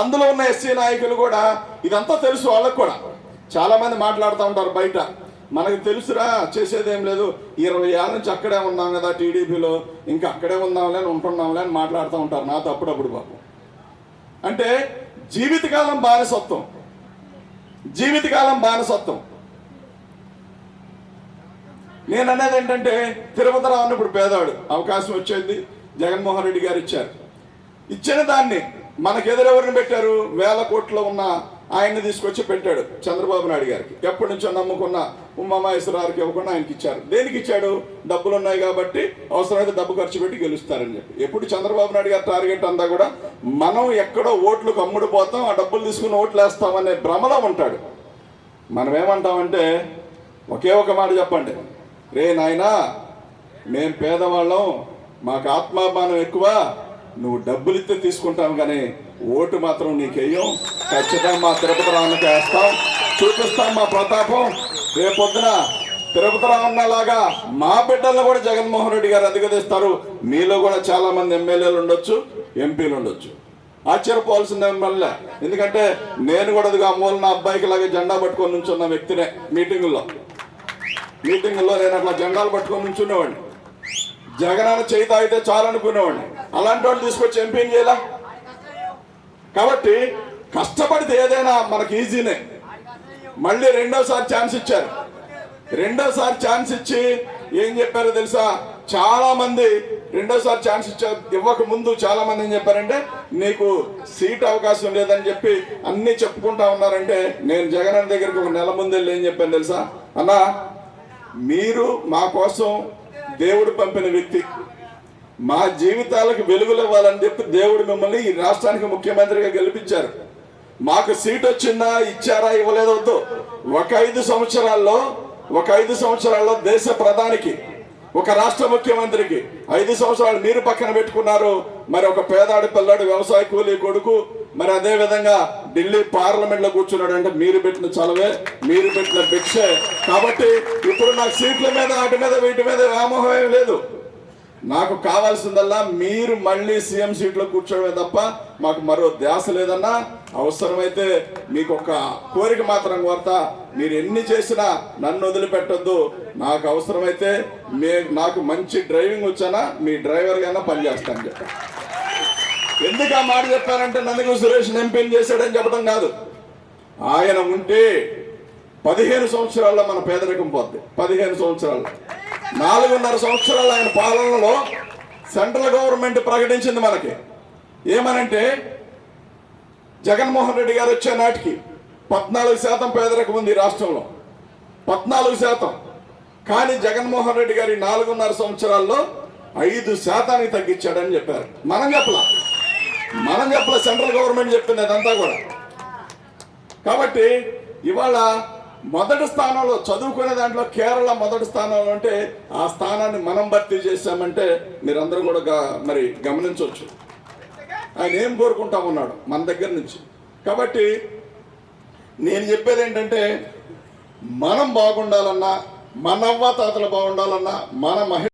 అందులో ఉన్న ఎస్సీ నాయకులు కూడా ఇదంతా తెలుసు వాళ్ళకు కూడా. చాలామంది మాట్లాడుతూ ఉంటారు బయట. మనకు తెలుసురా చేసేదేం లేదు. ఇరవై ఏళ్ళ నుంచి అక్కడే ఉన్నాం కదా టీడీపీలో. ఇంకా అక్కడే ఉందాంలే అని ఉంటున్నాంలే అని మాట్లాడుతూ ఉంటారు నాతో అప్పుడప్పుడు పాపం అంటే జీవితకాలం బానిసత్వం. జీవితకాలం బానిసత్వం. నేను అనేది ఏంటంటే తిరుపతి రావు ఇప్పుడు పేదవాడు. అవకాశం వచ్చేది జగన్మోహన్ రెడ్డి గారు ఇచ్చారు. ఇచ్చిన దాన్ని మనకు ఎదురెవరిని పెట్టారు? వేల కోట్లో ఉన్న ఆయన్ని తీసుకొచ్చి పెట్టాడు చంద్రబాబు నాయుడు గారికి. ఎప్పటి నుంచో నమ్ముకున్న ఉమామహేశ్వరరావుకి ఇవ్వకుండా ఆయనకి ఇచ్చారు దేనికి ఇచ్చాడు డబ్బులు ఉన్నాయి కాబట్టి అవసరమైతే డబ్బు ఖర్చు పెట్టి గెలుస్తారని చెప్పి. ఎప్పుడు చంద్రబాబు నాయుడు గారి టార్గెట్ అంతా కూడా మనం ఎక్కడో ఓట్లు కమ్ముడు పోతాం ఆ డబ్బులు తీసుకుని ఓట్లు వేస్తామనే భ్రమలో ఉంటాడు. మనం ఏమంటామంటే ఒకే ఒక మాట చెప్పండి. రే నాయనా మేం పేదవాళ్ళం మాకు ఆత్మాభిమానం ఎక్కువ నువ్వు డబ్బులు ఇస్తే తీసుకుంటాం కానీ ఓటు మాత్రం నీకేయం ఖచ్చితంగా మా తిరుపతి రావణకి వేస్తాం చూపిస్తాం మా ప్రతాపం. రేపొద్దున తిరుపతి రావణలాగా మా బిడ్డలను కూడా జగన్మోహన్ రెడ్డి గారు అధిగతిస్తారు మీలో కూడా చాలా మంది ఎమ్మెల్యేలు ఉండొచ్చు ఎంపీలు ఉండొచ్చు. ఆశ్చర్యపోవాల్సిందే మిమ్మల్ని. ఎందుకంటే నేను కూడా అదిగా మూల నా అబ్బాయికి లాగా జెండా పట్టుకొని నుంచున్న వ్యక్తినే మీటింగుల్లో. మీటింగుల్లో నేను అట్లా జెండాలు పట్టుకొని నుంచునేవాడిని. జగనాన్ని చేయి తాగితే చాలనుకునేవాడిని. అలాంటి వాళ్ళు తీసుకొచ్చి ఎంపీని చేయాల? కాబట్టి కష్టపడితే ఏదైనా మనకి ఈజీనే మళ్ళీ రెండోసారి ఛాన్స్ ఇచ్చారు. రెండోసారి ఛాన్స్ ఇచ్చి ఏం చెప్పారో తెలుసా? చాలా మంది రెండోసారి ఛాన్స్ ఇచ్చారు ఇవ్వక ముందు చాలా మంది ఏం చెప్పారంటే నీకు సీట్ అవకాశం లేదని చెప్పి అన్ని చెప్పుకుంటా ఉన్నారంటే నేను జగన్ అన్న దగ్గరికి ఒక నెల ముందు వెళ్ళి ఏం చెప్పాను తెలుసా? అన్నా మీరు మా కోసం దేవుడు పంపిన వ్యక్తి. మా జీవితాలకు వెలుగులు ఇవ్వాలని చెప్పి దేవుడు మిమ్మల్ని ఈ రాష్ట్రానికి ముఖ్యమంత్రిగా గెలిపించారు. మాకు సీట్ వచ్చిందా ఇచ్చారా ఇవ్వలేదో వద్దు. ఒక ఐదు సంవత్సరాల్లో ఒక ఐదు సంవత్సరాల్లో దేశ ప్రధానికి ఒక రాష్ట్ర ముఖ్యమంత్రికి ఐదు సంవత్సరాలు మీరు పక్కన పెట్టుకున్నారు. మరి ఒక పేదాడి పిల్లాడు వ్యవసాయ కూలీ కొడుకు మరి అదే విధంగా ఢిల్లీ పార్లమెంట్లో కూర్చున్నాడు అంటే మీరు పెట్టిన చలవే మీరు పెట్టిన భిక్షే. కాబట్టి ఇప్పుడు నాకు సీట్ల మీద వాటి మీద వీటి మీద వ్యామోహం ఏం లేదు. నాకు కావాల్సిందల్లా మీరు మళ్ళీ సీఎం సీట్లో కూర్చోవడమే తప్ప మాకు మరో ధ్యాస లేదన్నా. అవసరమైతే మీకు ఒక కోరిక మాత్రం కోరతా. మీరు ఎన్ని చేసినా నన్ను వదిలిపెట్టొద్దు. నాకు అవసరమైతే మే నాకు మంచి డ్రైవింగ్ వచ్చానా మీ డ్రైవర్గానే పనిచేస్తాను చెప్పి. ఎందుకు ఆ మాట చెప్పారంటే నందుకు సురేష్ ఎంపీని చేశాడని చెప్పడం కాదు. ఆయన ఉంటే పదిహేను సంవత్సరాల్లో మన పేదరికం పోద్ది. పదిహేను సంవత్సరాల్లో. నాలుగున్నర సంవత్సరాల ఆయన పాలనలో సెంట్రల్ గవర్నమెంట్ ప్రకటించింది మనకి. ఏమనంటే జగన్మోహన్ రెడ్డి గారు వచ్చే నాటికి పద్నాలుగు శాతం పేదరికం ఉంది రాష్ట్రంలో. పద్నాలుగు శాతం. కానీ జగన్మోహన్ రెడ్డి గారి నాలుగున్నర సంవత్సరాల్లో ఐదు శాతానికి తగ్గించాడని చెప్పారు. మనం చెప్పలా? మనం చెప్పలా? సెంట్రల్ గవర్నమెంట్ చెప్పింది అదంతా కూడా. కాబట్టి ఇవాళ మొదటి స్థానంలో చదువుకునే దాంట్లో కేరళ మొదటి స్థానంలో అంటే ఆ స్థానాన్ని మనం భర్తీ చేశామంటే మీరందరూ కూడా మరి గమనించవచ్చు. ఆయన ఏం కోరుకుంటా ఉన్నాడు మన దగ్గర నుంచి. కాబట్టి నేను చెప్పేది ఏంటంటే మనం బాగుండాలన్నా మన అవ్వ తాతలు బాగుండాలన్నా మన మహిళ